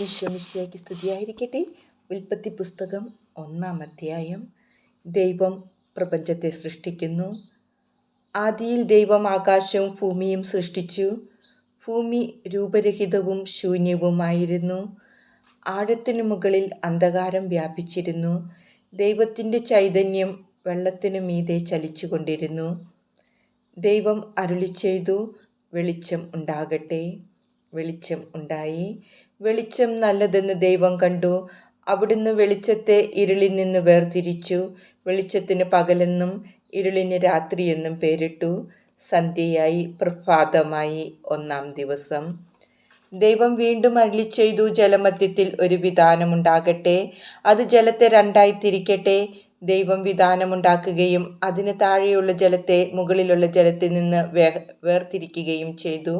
ഈശോമിശിയാക്കി സ്തുതിയായിരിക്കട്ടെ. ഉൽപ്പത്തി പുസ്തകം ഒന്നാം അധ്യായം. ദൈവം പ്രപഞ്ചത്തെ സൃഷ്ടിക്കുന്നു. ആദിയിൽ ദൈവം ആകാശവും ഭൂമിയും സൃഷ്ടിച്ചു. ഭൂമി രൂപരഹിതവും ശൂന്യവുമായിരുന്നു. ആഴത്തിനു മുകളിൽ അന്ധകാരം വ്യാപിച്ചിരുന്നു. ദൈവത്തിന്റെ ചൈതന്യം വെള്ളത്തിനു മീതെ ചലിച്ചുകൊണ്ടിരുന്നു. ദൈവം അരുളി ചെയ്തു വെളിച്ചം ഉണ്ടാകട്ടെ. വെളിച്ചം ഉണ്ടായി. വെളിച്ചം നല്ലതെന്ന് ദൈവം കണ്ടു. അവിടുന്ന് വെളിച്ചത്തെ ഇരുളിൽ നിന്ന് വേർതിരിച്ചു. വെളിച്ചത്തിന് പകലെന്നും ഇരുളിന് രാത്രിയെന്നും പേരിട്ടു. സന്ധ്യയായി പ്രഭാതമായി ഒന്നാം ദിവസം. ദൈവം വീണ്ടും അരുളി ചെയ്തു ജലമധ്യത്തിൽ ഒരു വിധാനമുണ്ടാകട്ടെ അത് ജലത്തെ രണ്ടായി തിരിക്കട്ടെ ദൈവം വിധാനമുണ്ടാക്കുകയും അതിന് താഴെയുള്ള ജലത്തെ മുകളിലുള്ള ജലത്തിൽ നിന്ന് വേർതിരിക്കുകയും ചെയ്തു.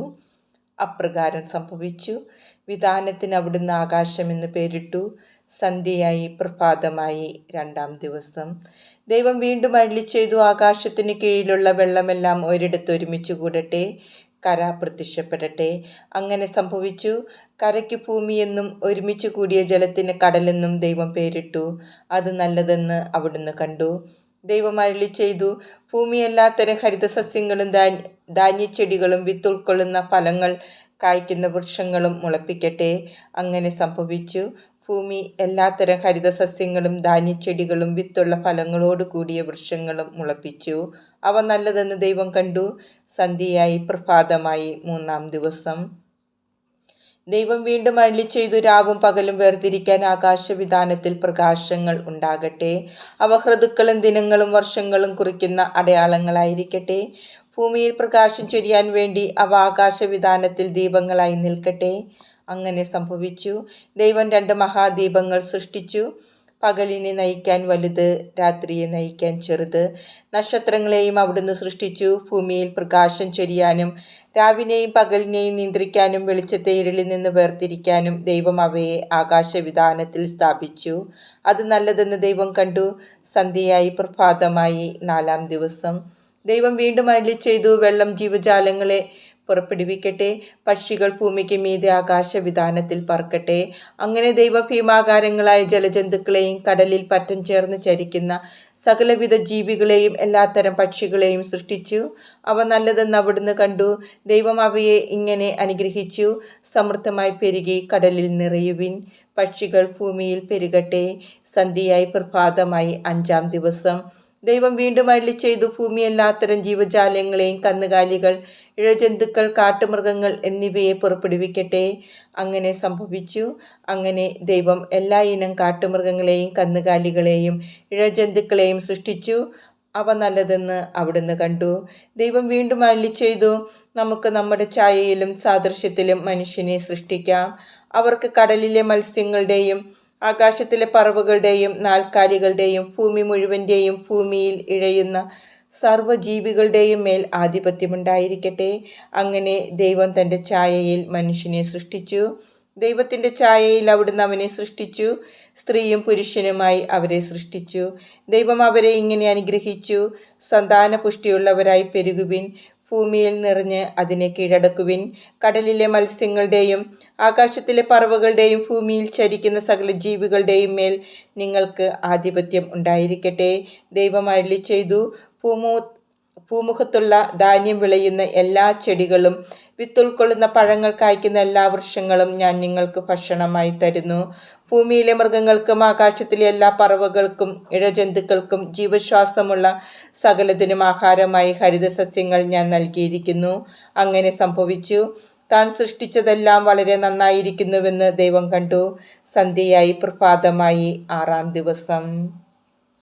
അപ്രകാരം സംഭവിച്ചു. വിധാനത്തിന് അവിടുന്ന് ആകാശമെന്ന് പേരിട്ടു. സന്ധ്യയായി പ്രഭാതമായി രണ്ടാം ദിവസം. ദൈവം വീണ്ടും അരളി ചെയ്തു ആകാശത്തിന് കീഴിലുള്ള വെള്ളമെല്ലാം ഒരിടത്ത് ഒരുമിച്ച് കൂടട്ടെ കര പ്രത്യക്ഷപ്പെടട്ടെ. അങ്ങനെ സംഭവിച്ചു. കരയ്ക്ക് ഭൂമിയെന്നും ഒരുമിച്ച് കൂടിയ ജലത്തിന് കടലെന്നും ദൈവം പേരിട്ടു. അത് നല്ലതെന്ന് അവിടുന്ന് കണ്ടു. ദൈവം അരുളി ചെയ്തു. ഭൂമി എല്ലാത്തരം ഹരിതസസ്യങ്ങളും ധാന്യച്ചെടികളും വിത്തുൾക്കൊള്ളുന്ന ഫലങ്ങൾ കായ്ക്കുന്ന വൃക്ഷങ്ങളും മുളപ്പിക്കട്ടെ. അങ്ങനെ സംഭവിച്ചു. ഭൂമി എല്ലാത്തരം ഹരിതസസ്യങ്ങളും ധാന്യച്ചെടികളും വിത്തുള്ള ഫലങ്ങളോട് കൂടിയ വൃക്ഷങ്ങളും മുളപ്പിച്ചു. അവ നല്ലതെന്ന് ദൈവം കണ്ടു. സന്ധ്യയായി പ്രഭാതമായി മൂന്നാം ദിവസം. ദൈവം വീണ്ടും അരളി ചെയ്തു രാവും പകലും വേർതിരിക്കാൻ ആകാശവിധാനത്തിൽ പ്രകാശങ്ങൾ ഉണ്ടാകട്ടെ. അവ ഹൃതുക്കളും ദിനങ്ങളും വർഷങ്ങളും കുറിക്കുന്ന അടയാളങ്ങളായിരിക്കട്ടെ. ഭൂമിയിൽ പ്രകാശം ചൊരിയാൻ വേണ്ടി അവ ആകാശവിധാനത്തിൽ ദീപങ്ങളായി നിൽക്കട്ടെ. അങ്ങനെ സംഭവിച്ചു. ദൈവം രണ്ട് മഹാദീപങ്ങൾ സൃഷ്ടിച്ചു. പകലിനെ നയിക്കാൻ വലുത് രാത്രിയെ നയിക്കാൻ ചെറുത്. നക്ഷത്രങ്ങളെയും അവിടുന്ന് സൃഷ്ടിച്ചു. ഭൂമിയിൽ പ്രകാശം ചൊരിയാനും രാവിനെയും പകലിനെയും നിയന്ത്രിക്കാനും വെളിച്ചത്തെ ഇരുളിൽ നിന്ന് വേർതിരിക്കാനും ദൈവം അവയെ ആകാശവിധാനത്തിൽ സ്ഥാപിച്ചു. അത് നല്ലതെന്ന് ദൈവം കണ്ടു. സന്ധ്യയായി പ്രഭാതമായി നാലാം ദിവസം. ദൈവം വീണ്ടും അരളി ചെയ്തു വെള്ളം ജീവജാലങ്ങളെ പുറപ്പെടുവിക്കട്ടെ. പക്ഷികൾ ഭൂമിക്ക് മീതെ ആകാശവിധാനത്തിൽ പറക്കട്ടെ. അങ്ങനെ ദൈവഭീമാകാരങ്ങളായ ജലജന്തുക്കളെയും കടലിൽ പറ്റം ചേർന്ന് ചരിക്കുന്ന സകലവിധ ജീവികളെയും എല്ലാത്തരം പക്ഷികളെയും സൃഷ്ടിച്ചു. അവ നല്ലതെന്ന് അവിടുന്ന് കണ്ടു. ദൈവം അവയെ ഇങ്ങനെ അനുഗ്രഹിച്ചു. സമൃദ്ധമായി പെരുകി കടലിൽ നിറയുവിൻ. പക്ഷികൾ ഭൂമിയിൽ പെരുകട്ടെ. സന്ധ്യയായി പ്രഭാതമായി അഞ്ചാം ദിവസം. ദൈവം വീണ്ടും അരളി ചെയ്തു ഭൂമി എല്ലാത്തരം ജീവജാലങ്ങളെയും കന്നുകാലികൾ ഇഴജന്തുക്കൾ കാട്ടുമൃഗങ്ങൾ എന്നിവയെ പുറപ്പെടുവിക്കട്ടെ. അങ്ങനെ സംഭവിച്ചു. അങ്ങനെ ദൈവം എല്ലാ ഇനം കാട്ടുമൃഗങ്ങളെയും കന്നുകാലികളെയും ഇഴജന്തുക്കളെയും സൃഷ്ടിച്ചു. അവ നല്ലതെന്ന് അവിടുന്ന് കണ്ടു. ദൈവം വീണ്ടും അള്ളി ചെയ്തു നമുക്ക് നമ്മുടെ ഛായയിലും സാദൃശ്യത്തിലും മനുഷ്യനെ സൃഷ്ടിക്കാം. അവർക്ക് കടലിലെ മത്സ്യങ്ങളുടെയും ആകാശത്തിലെ പറവുകളുടെയും നാൽക്കാലികളുടെയും ഭൂമി മുഴുവന്റെയും ഭൂമിയിൽ ഇഴയുന്ന സർവജീവികളുടെയും മേൽ ആധിപത്യമുണ്ടായിരിക്കട്ടെ. അങ്ങനെ ദൈവം തന്റെ ഛായയിൽ മനുഷ്യനെ സൃഷ്ടിച്ചു. ദൈവത്തിന്റെ ഛായയിൽ അവിടുന്ന് അവനെ സൃഷ്ടിച്ചു. സ്ത്രീയും പുരുഷനുമായി അവരെ സൃഷ്ടിച്ചു. ദൈവം അവരെ ഇങ്ങനെ അനുഗ്രഹിച്ചു. സന്താന പുഷ്ടിയുള്ളവരായി പെരുകുവിൻ. ഭൂമിയിൽ നിറഞ്ഞ് അതിനെ കീഴടക്കുവിൻ. കടലിലെ മത്സ്യങ്ങളുടെയും ആകാശത്തിലെ പറവുകളുടെയും ഭൂമിയിൽ ചരിക്കുന്ന സകല ജീവികളുടെയും മേൽ നിങ്ങൾക്ക് ആധിപത്യം ഉണ്ടായിരിക്കട്ടെ. ദൈവം ചെയ്തു ഭൂമു ഭൂമുഖത്തുള്ള ധാന്യം വിളയുന്ന എല്ലാ ചെടികളും വിത്തുൾക്കൊള്ളുന്ന പഴങ്ങൾ കായ്ക്കുന്ന എല്ലാ വൃക്ഷങ്ങളും ഞാൻ നിങ്ങൾക്ക് ഭക്ഷണമായി തരുന്നു. ഭൂമിയിലെ മൃഗങ്ങൾക്കും ആകാശത്തിലെ എല്ലാ പറവകൾക്കും ഇഴജന്തുക്കൾക്കും ജീവശ്വാസമുള്ള സകലത്തിനും ആഹാരമായി ഹരിതസസ്യങ്ങൾ ഞാൻ നൽകിയിരിക്കുന്നു. അങ്ങനെ സംഭവിച്ചു. താൻ സൃഷ്ടിച്ചതെല്ലാം വളരെ നന്നായിരിക്കുന്നുവെന്ന് ദൈവം കണ്ടു. സന്ധ്യയായി പ്രഭാതമായി ആറാം ദിവസം.